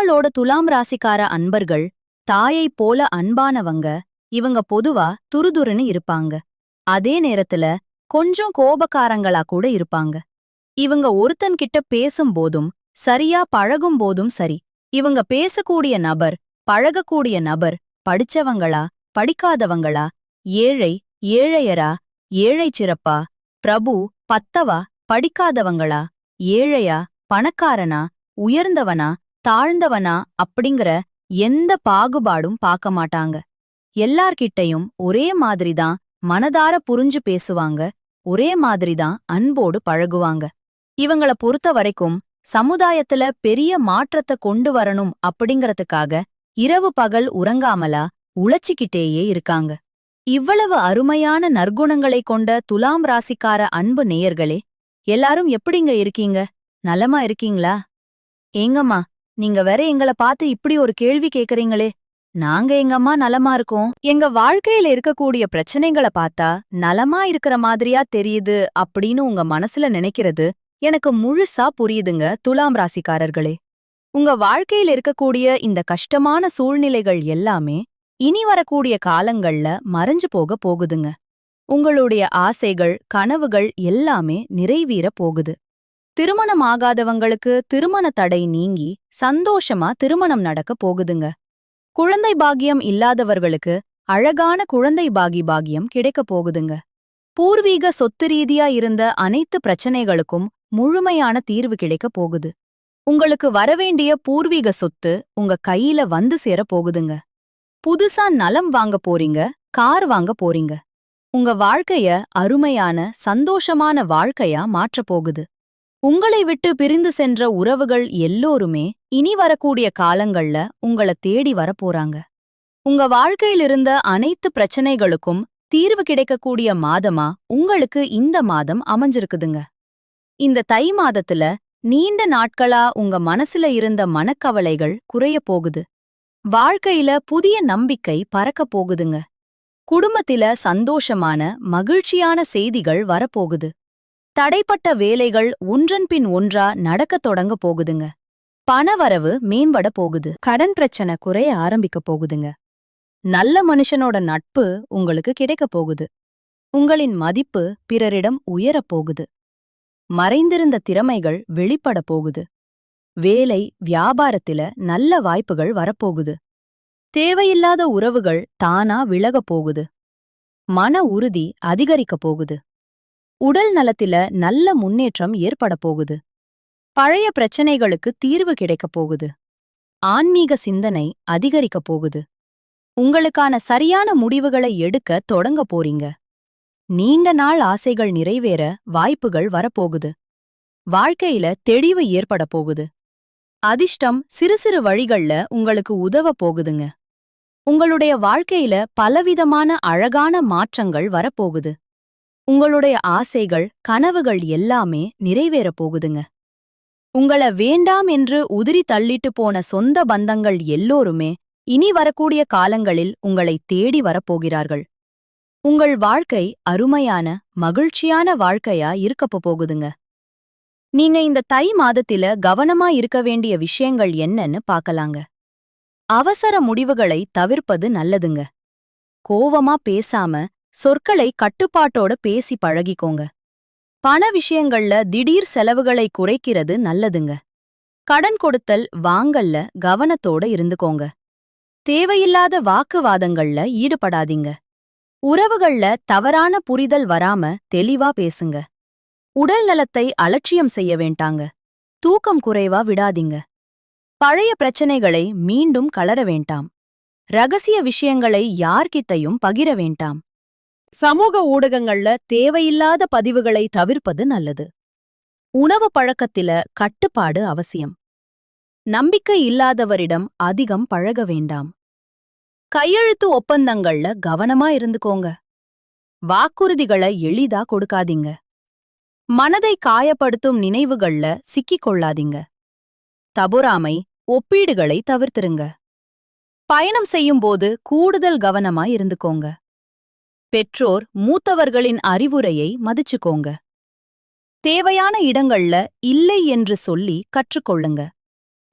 நம்மளோட துலாம் ராசிக்கார அன்பர்கள் தாயைப் போல அன்பானவங்க இவங்க பொதுவா துருதுருன்னு இருப்பாங்க. அதே நேரத்துல கொஞ்சம் கோபக்காரங்களா கூட இருப்பாங்க. இவங்க ஒருத்தன்கிட்ட பேசும்போதும் சரியா பழகும் போதும் சரி இவங்க பேசக்கூடிய நபர் பழகக்கூடிய நபர் படிச்சவங்களா படிக்காதவங்களா ஏழை ஏழையரா ஏழை சிறப்பா பிரபு பத்தவா படிக்காதவங்களா ஏழையா பணக்காரனா உயர்ந்தவனா தாழ்ந்தவனா அப்படிங்கிற எந்த பாகுபாடும் பார்க்க மாட்டாங்க. எல்லார்கிட்டயும் ஒரே மாதிரிதான் மனதார புரிஞ்சு பேசுவாங்க ஒரே மாதிரிதான் அன்போடு பழகுவாங்க. இவங்கள பொறுத்த வரைக்கும் சமுதாயத்துல பெரிய மாற்றத்தை கொண்டு வரணும் அப்படிங்கறதுக்காக இரவு பகல் உறங்காமலா உழைச்சிக்கிட்டேயே இருக்காங்க. இவ்வளவு அருமையான நற்குணங்களை கொண்ட துலாம் ராசிக்கார அன்பு நேயர்களே எல்லாரும் எப்படிங்க இருக்கீங்க? நலமா இருக்கீங்களா? ஏங்கம்மா நீங்க வேற எங்கள பார்த்து இப்படி ஒரு கேள்வி கேக்குறீங்களே. நாங்க எங்கம்மா நலமா இருக்கோம். எங்க வாழ்க்கையில இருக்கக்கூடிய பிரச்சனைகளை பார்த்தா நலமா இருக்கிற மாதிரியா தெரியுது அப்படின்னு உங்க மனசுல நினைக்கிறது எனக்கு முழுசா புரியுதுங்க துலாம் ராசிக்காரர்களே. உங்க வாழ்க்கையில இருக்கக்கூடிய இந்த கஷ்டமான சூழ்நிலைகள் எல்லாமே இனி வரக்கூடிய காலங்கள்ல மறைஞ்சு போக போகுதுங்க. உங்களுடைய ஆசைகள் கனவுகள் எல்லாமே நிறைவேற போகுது. திருமணம் ஆகாதவங்களுக்கு திருமண தடை நீங்கி சந்தோஷமா திருமணம் நடக்க போகுதுங்க. குழந்தை பாகியம் இல்லாதவர்களுக்கு அழகான குழந்தை பாகி பாகியம் கிடைக்க போகுதுங்க. பூர்வீக சொத்து ரீதியா இருந்த அனைத்து பிரச்சனைகளுக்கும் முழுமையான தீர்வு கிடைக்க போகுது. உங்களுக்கு வரவேண்டிய பூர்வீக சொத்து உங்க கையில வந்து சேர போகுதுங்க. புதுசா நலம் வாங்க போறீங்க கார் வாங்க போறீங்க. உங்க வாழ்க்கைய அருமையான சந்தோஷமான வாழ்க்கையா மாற்றப் போகுது. உங்களை விட்டு பிரிந்து சென்ற உறவுகள் எல்லோருமே இனி வரக்கூடிய காலங்கள்ல உங்கள தேடி வரப்போறாங்க. உங்க வாழ்க்கையிலிருந்த அனைத்து பிரச்சனைகளுக்கும் தீர்வு கிடைக்கக்கூடிய மாதமா உங்களுக்கு இந்த மாதம் அமைஞ்சிருக்குதுங்க. இந்த தை மாதத்துல நீண்ட நாட்களா உங்க மனசுல இருந்த மனக்கவலைகள் குறைய போகுது. வாழ்க்கையில புதிய நம்பிக்கை பறக்க போகுதுங்க. குடும்பத்தில சந்தோஷமான மகிழ்ச்சியான செய்திகள் வரப்போகுது. தடைப்பட்ட வேலைகள் ஒன்றன் பின் ஒன்றா நடக்கத் தொடங்க போகுதுங்க. பணவரவு மேம்பட போகுது. கடன் பிரச்சனை குறைய ஆரம்பிக்க போகுதுங்க. நல்ல மனுஷனோட நட்பு உங்களுக்கு கிடைக்க போகுது. உங்களின் மதிப்பு பிறரிடம் உயரப் போகுது. மறைந்திருந்த திறமைகள் வெளிப்பட போகுது. வேலை வியாபாரத்தில நல்ல வாய்ப்புகள் வரப்போகுது. தேவையில்லாத உறவுகள் தானா விலகப் போகுது. மன உறுதி அதிகரிக்கப் போகுது. உடல் நலத்தில நல்ல முன்னேற்றம் ஏற்பட போகுது. பழைய பிரச்சனைகளுக்கு தீர்வு கிடைக்கப் போகுது. ஆன்மீக சிந்தனை அதிகரிக்கப் போகுது. உங்களுக்கான சரியான முடிவுகளை எடுக்க தொடங்க போறீங்க. நீண்ட நாள் ஆசைகள் நிறைவேற வாய்ப்புகள் வரப்போகுது. வாழ்க்கையில தெளிவு ஏற்பட போகுது. அதிர்ஷ்டம் சிறு சிறு வழிகள்ல உங்களுக்கு உதவ போகுதுங்க. உங்களுடைய வாழ்க்கையில பலவிதமான அழகான மாற்றங்கள் வரப்போகுது உங்களுடைய ஆசைகள் கனவுகள் எல்லாமே நிறைவேறப் போகுதுங்க. உங்கள வேண்டாம் என்று உதிரி தள்ளிட்டு போன சொந்த பந்தங்கள் எல்லோருமே இனி வரக்கூடிய காலங்களில் உங்களை தேடி வரப்போகிறார்கள் உங்கள் வாழ்க்கை அருமையான மகிழ்ச்சியான வாழ்க்கையா இருக்கப்ப போகுதுங்க. நீங்க இந்த தை மாதத்தில கவனமா இருக்க வேண்டிய விஷயங்கள் என்னன்னு பார்க்கலாங்க. அவசர முடிவுகளை தவிர்ப்பது நல்லதுங்க. கோவமா பேசாம சொற்களை கட்டுப்பாட்டோட பேசி பழகிக்கோங்க. பண விஷயங்கள்ல திடீர் செலவுகளை குறைக்கிறது நல்லதுங்க. கடன் கொடுத்தல் வாங்கல்ல கவனத்தோட இருந்துக்கோங்க. தேவையில்லாத வாக்குவாதங்கள்ல ஈடுபடாதீங்க. உறவுகள்ல தவறான புரிதல் வராம தெளிவா பேசுங்க. உடல் நலத்தை அலட்சியம் செய்ய வேண்டாங்க. தூக்கம் குறைவா விடாதீங்க. பழைய பிரச்சனைகளை மீண்டும் கலர வேண்டாம். ரகசிய விஷயங்களை யார்கிட்டையும் பகிர வேண்டாம். சமூக ஊடகங்கள்ல தேவையில்லாத பதிவுகளை தவிர்ப்பது நல்லது. உணவு பழக்கத்தில கட்டுப்பாடு அவசியம். நம்பிக்கை இல்லாதவரிடம் அதிகம் பழக வேண்டாம். கையெழுத்து ஒப்பந்தங்கள்ல கவனமா இருந்துக்கோங்க. வாக்குறுதிகளை எளிதா கொடுக்காதீங்க. மனதை காயப்படுத்தும் நினைவுகள்ல சிக்கிக் கொள்ளாதீங்க தபுராமை ஒப்பீடுகளை தவிர்த்திருங்க. பயணம் செய்யும்போது கூடுதல் கவனமா இருந்துக்கோங்க. பெற்றோர் மூத்தவர்களின் அறிவுரையை மதிச்சுக்கோங்க. தேவையான இடங்கள்ல இல்லை என்று சொல்லி கற்றுக்கொள்ளுங்க.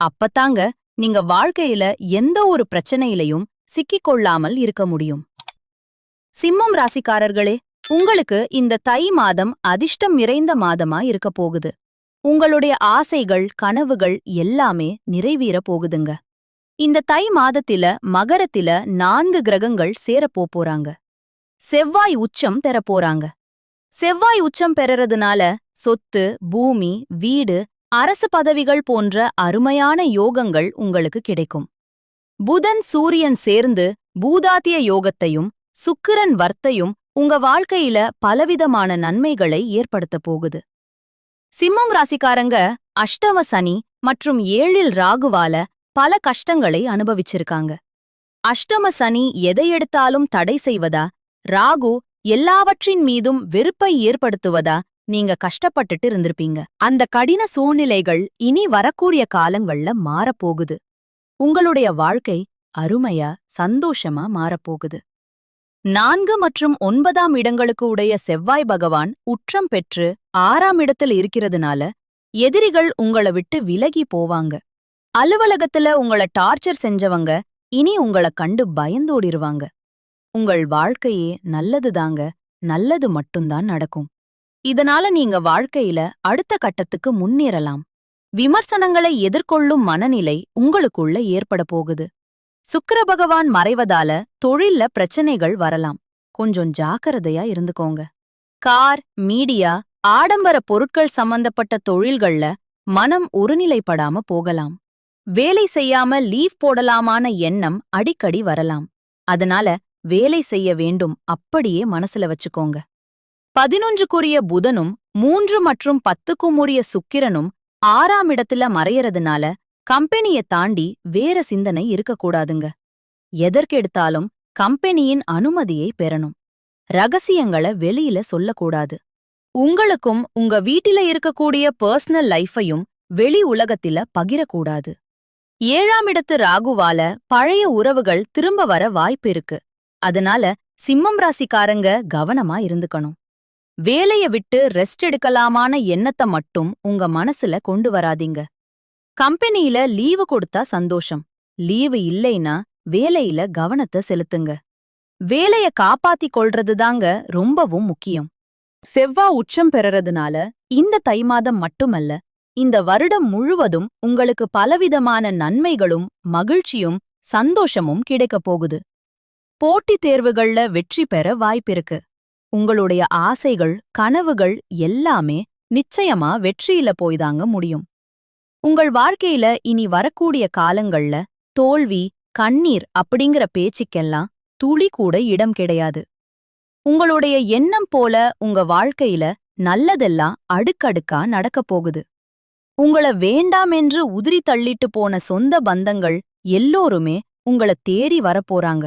அப்பத்தாங்க நீங்க வாழ்க்கையில எந்த ஒரு பிரச்சனையிலையும் சிக்கிக்கொள்ளாமல் இருக்க முடியும். சிம்மம் ராசிக்காரர்களே உங்களுக்கு இந்த தை மாதம் அதிர்ஷ்டம் நிறைந்த மாதமா இருக்க போகுது. உங்களுடைய ஆசைகள் கனவுகள் எல்லாமே நிறைவேற போகுதுங்க. இந்த தை மாதத்தில மகரத்தில நான்கு கிரகங்கள் சேரப்போ போறாங்க. செவ்வாய் உச்சம் பெற போறாங்க. செவ்வாய் உச்சம் பெறறதுனால சொத்து பூமி வீடு அரசு பதவிகள் போன்ற அருமையான யோகங்கள் உங்களுக்கு கிடைக்கும். புதன் சூரியன் சேர்ந்து பூதாத்திய யோகத்தையும் சுக்கிரன் வர்த்தையும் உங்க வாழ்க்கையில பலவிதமான நன்மைகளை ஏற்படுத்த போகுது. சிம்மம் ராசிக்காரங்க அஷ்டம சனி மற்றும் ஏழில் ராகுவால பல கஷ்டங்களை அனுபவிச்சிருக்காங்க. அஷ்டம சனி எதை எடுத்தாலும் தடை செய்வதா ராகு எல்லாவற்றின் மீதும் வெறுப்பை ஏற்படுத்துவதா நீங்க கஷ்டப்பட்டுட்டு இருந்திருப்பீங்க. அந்த கடின சூழ்நிலைகள் இனி வரக்கூடிய காலங்கள்ல மாறப்போகுது. உங்களுடைய வாழ்க்கை அருமையா சந்தோஷமா மாறப்போகுது. நான்கு மற்றும் ஒன்பதாம் இடங்களுக்கு உடைய செவ்வாய் பகவான் உற்றம் பெற்று ஆறாம் இடத்தில் இருக்கிறதுனால எதிரிகள் உங்கள விட்டு விலகி போவாங்க. அலுவலகத்துல உங்கள டார்ச்சர் செஞ்சவங்க இனி உங்கள கண்டு பயந்தோடிருவாங்க. உங்கள் வாழ்க்கையே நல்லது தாங்க நல்லது மட்டும்தான் நடக்கும். இதனால நீங்க வாழ்க்கையில அடுத்த கட்டத்துக்கு முன்னேறலாம். விமர்சனங்களை எதிர்கொள்ளும் மனநிலை உங்களுக்குள்ள ஏற்பட போகுது. சுக்கர பகவான் மறைவதால தொழில்ல பிரச்சனைகள் வரலாம். கொஞ்சம் ஜாக்கிரதையா இருந்துக்கோங்க. கார் மீடியா ஆடம்பர பொருட்கள் சம்பந்தப்பட்ட தொழில்கள்ல மனம் ஒருநிலைப்படாம போகலாம். வேலை செய்யாம லீவ் போடலாமான எண்ணம் அடிக்கடி வரலாம். அதனால வேலை செய்ய வேண்டும் அப்படியே மனசுல வச்சுக்கோங்க. பதினொன்றுக்குரிய புதனும் மூன்று மற்றும் பத்துக்கும் உரிய சுக்கிரனும் ஆறாம் இடத்துல மறையறதுனால கம்பெனிய தாண்டி வேற சிந்தனை இருக்கக்கூடாதுங்க. எதற்கெடுத்தாலும் கம்பெனியின் அனுமதியை பெறணும். ரகசியங்களை வெளியில சொல்லக்கூடாது. உங்களுக்கும் உங்க வீட்டில இருக்கக்கூடிய பர்சனல் லைஃபையும் வெளி உலகத்தில பகிரக்கூடாது. ஏழாம் இடத்து ராகுவால பழைய உறவுகள் திரும்ப வர வாய்ப்பு இருக்கு. அதனால சிம்மம் ராசிக்காரங்க கவனமா இருந்துக்கணும். வேலைய விட்டு ரெஸ்ட் எடுக்கலாமான எண்ணத்தை மட்டும் உங்க மனசுல கொண்டு வராதீங்க. கம்பெனியில லீவு கொடுத்தா சந்தோஷம். லீவு இல்லைனா வேலையில கவனத்தை செலுத்துங்க. வேலைய காப்பாத்திக் கொள்றதுதாங்க ரொம்பவும் முக்கியம். செவ்வா உச்சம் பெறறதுனால இந்த தை மாதம் மட்டுமல்ல இந்த வருடம் முழுவதும் உங்களுக்கு பலவிதமான நன்மைகளும் மகிழ்ச்சியும் சந்தோஷமும் கிடைக்கப் போகுது. போட்டித் தேர்வுகள்ல வெற்றி பெற வாய்ப்பிருக்கு. உங்களுடைய ஆசைகள் கனவுகள் எல்லாமே நிச்சயமா வெற்றியில போய்தாங்க முடியும். உங்கள் வாழ்க்கையில இனி வரக்கூடிய காலங்கள்ல தோல்வி கண்ணீர் அப்படிங்கிற பேச்சுக்கெல்லாம் துளி கூட இடம் கிடையாது. உங்களுடைய எண்ணம் போல உங்க வாழ்க்கையில நல்லதெல்லாம் அடுக்கடுக்கா நடக்கப் போகுது. உங்கள வேண்டாமென்று உதிரி தள்ளிட்டு போன சொந்த பந்தங்கள் எல்லோருமே உங்கள தேறி வரப்போறாங்க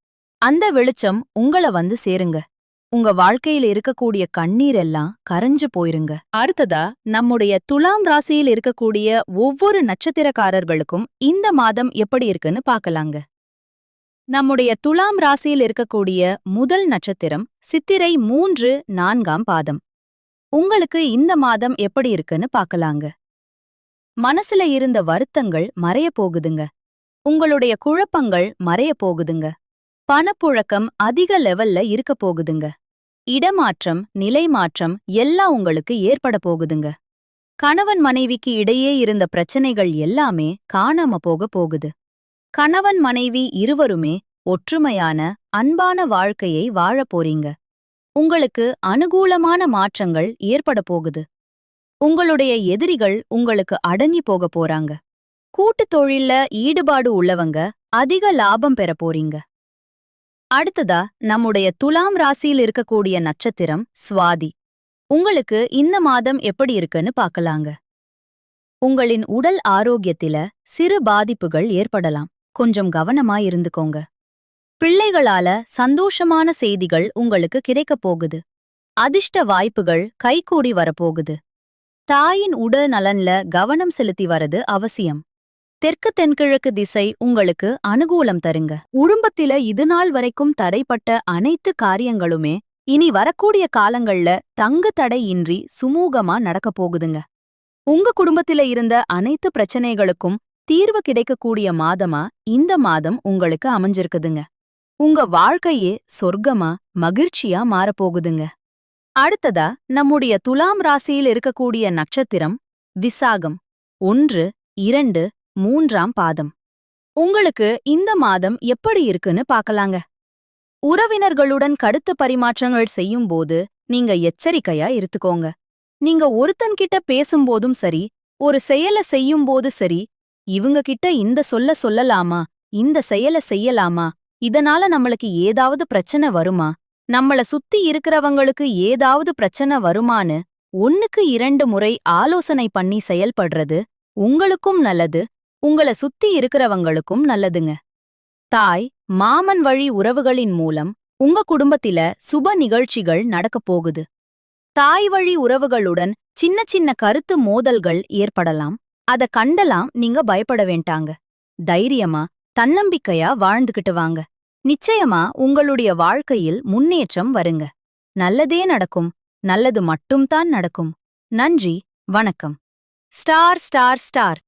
அந்த வெளிச்சம் உங்கள வந்து சேருங்க. உங்க வாழ்க்கையில இருக்கக்கூடிய கண்ணீர் எல்லாம் கரைஞ்சு போயிருங்க. அடுத்ததா நம்முடைய துலாம் ராசியில் இருக்கக்கூடிய ஒவ்வொரு நட்சத்திரக்காரர்களுக்கும் இந்த மாதம் எப்படி இருக்குன்னு பாக்கலாங்க நம்முடைய துலாம் ராசியில் இருக்கக்கூடிய முதல் நட்சத்திரம் சித்திரை மூன்று நான்காம் பாதம். உங்களுக்கு இந்த மாதம் எப்படி இருக்குன்னு பாக்கலாங்க மனசுல இருந்த வருத்தங்கள் மறைய போகுதுங்க. உங்களுடைய குழப்பங்கள் மறைய போகுதுங்க. பணப்புழக்கம் அதிக லெவல்ல இருக்க போகுதுங்க. இடமாற்றம் நிலை மாற்றம் எல்லாம் உங்களுக்கு ஏற்பட போகுதுங்க. கணவன் மனைவிக்கு இடையே இருந்த பிரச்சனைகள் எல்லாமே காணாம போக போகுது. கணவன் மனைவி இருவருமே ஒற்றுமையான அன்பான வாழ்க்கையை வாழப் போறீங்க. உங்களுக்கு அனுகூலமான மாற்றங்கள் ஏற்பட போகுது. உங்களுடைய எதிரிகள் உங்களுக்கு அடங்கி போக போறாங்க. கூட்டுத் தொழில்ல ஈடுபாடு உள்ளவங்க அதிக லாபம் பெற போறீங்க. அடுத்ததா நம்முடைய துலாம் ராசியில் இருக்கக்கூடிய நட்சத்திரம் சுவாதி. உங்களுக்கு இந்த மாதம் எப்படி இருக்குன்னு பார்க்கலாங்க. உங்களின் உடல் ஆரோக்கியத்தில சிறு பாதிப்புகள் ஏற்படலாம். கொஞ்சம் கவனமா இருந்துக்கோங்க. பிள்ளைகளால சந்தோஷமான செய்திகள் உங்களுக்கு கிடைக்கப் போகுது. அதிர்ஷ்ட வாய்ப்புகள் கைகூடி வரப்போகுது. தாயின் உடல் நலன்ல கவனம் செலுத்தி வரது அவசியம். தெற்கு தென்கிழக்கு திசை உங்களுக்கு அனுகூலம் தருங்க. உடும்பத்தில இதுநாள் வரைக்கும் தடைப்பட்ட அனைத்து காரியங்களுமே இனி வரக்கூடிய காலங்கள்ல தங்கு தடையின்றி சுமூகமா நடக்கப் போகுதுங்க. உங்க குடும்பத்தில இருந்த அனைத்து பிரச்சனைகளுக்கும் தீர்வு கிடைக்கக்கூடிய மாதமா இந்த மாதம் உங்களுக்கு அமைஞ்சிருக்குதுங்க. உங்க வாழ்க்கையே சொர்க்கமா மகிழ்ச்சியா மாறப்போகுதுங்க. அடுத்ததா நம்முடைய துலாம் ராசியில் இருக்கக்கூடிய நட்சத்திரம் விசாகம் ஒன்று இரண்டு மூன்றாம் பாதம். உங்களுக்கு இந்த மாதம் எப்படி இருக்குன்னு பார்க்கலாங்க. உறவினர்களுடன் கடுத்து பரிமாற்றங்கள் செய்யும்போது நீங்க எச்சரிக்கையா இருத்துக்கோங்க. நீங்க ஒருத்தன்கிட்ட பேசும்போதும் சரி ஒரு செயல செய்யும்போது சரி இவங்க கிட்ட இந்த சொல்ல சொல்லலாமா இந்த செயல செய்யலாமா இதனால நம்மளுக்கு ஏதாவது பிரச்சனை வருமா நம்மள சுத்தி இருக்கிறவங்களுக்கு ஏதாவது பிரச்சனை வருமான்னு ஒன்னுக்கு இரண்டு முறை ஆலோசனை பண்ணி செயல்படுறது உங்களுக்கும் நல்லது உங்கள சுத்தி இருக்கிறவங்களுக்கும் நல்லதுங்க. தாய் மாமன் வழி உறவுகளின் மூலம் உங்க குடும்பத்தில சுப நிகழ்ச்சிகள் நடக்கப் போகுது. தாய் வழி உறவுகளுடன் சின்ன சின்ன கருத்து மோதல்கள் ஏற்படலாம். அத கண்டலாம் நீங்க பயப்பட வேண்டாங்க. தைரியமா தன்னம்பிக்கையா வாழ்ந்துகிட்டு வாங்க. நிச்சயமா உங்களுடைய வாழ்க்கையில் முன்னேற்றம் வருங்க. நல்லதே நடக்கும். நல்லது மட்டும்தான் நடக்கும். நன்றி வணக்கம். Star star star.